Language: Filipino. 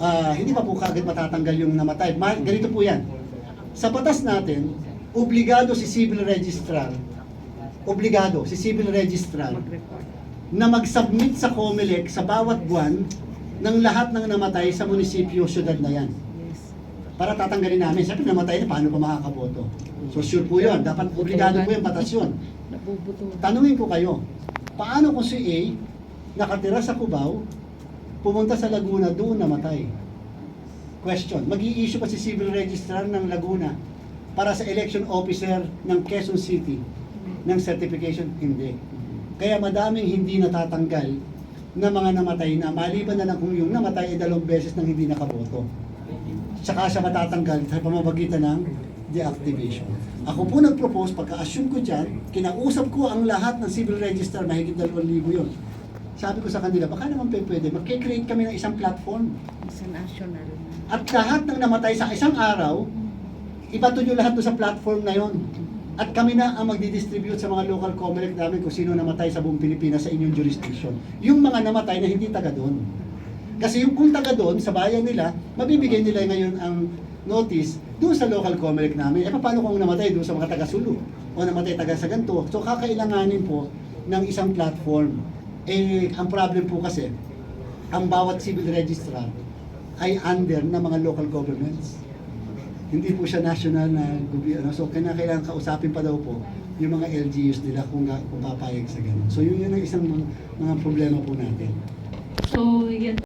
ah, hindi pa po kagad matatanggal yung namatay. Ma- ganito po yan. Sa batas natin, obligado si civil registrar, obligado si civil registrar na mag-submit sa COMELEC sa bawat buwan ng lahat ng namatay sa munisipyo, syudad na yan. Para tatanggalin namin. Siyempre namatay na, paano pa makakaboto? So sure po yun. Dapat obligado po yung batas yun. Tanungin ko kayo, paano kung si A nakatira sa Cubao, pumunta sa Laguna, doon namatay? Question, mag issue pa si civil registrar ng Laguna para sa election officer ng Quezon City ng certification? Hindi. Kaya madaming hindi natatanggal na mga namatay na maliban na lang kung yung namatay ay dalawang beses nang hindi nakaboto. Tsaka siya matatanggal sa pamamagitan ng deactivation. Ako po nag-propose, pagka-assume ko dyan, kinausap ko ang lahat ng civil register, mahigit 2,000 yun. Sabi ko sa kanila, baka naman pwede, mag-create kami ng isang platform. Sa national. At lahat ng namatay sa isang araw, ibato nyo lahat sa platform na yon. At kami na ang magdi-distribute sa mga local comelec namin kung sino namatay sa buong Pilipinas sa inyong jurisdiction. Yung mga namatay na hindi taga doon. Kasi yung kung taga doon, sa bayan nila, mabibigay nila ngayon ang notice doon sa local comelec namin. Eh paano kung namatay doon sa mga taga Sulu o namatay taga sa ganito? So kakailanganin po ng isang platform. Eh, ang problem po kasi, ang bawat civil registrar ay under ng mga local governments. Hindi po siya national na gobyerno. So, kailangan kausapin pa daw po yung mga LGUs nila kung, kung papayag sa ganun. So, yun yun ang isang mga, mga problema po natin. So, yan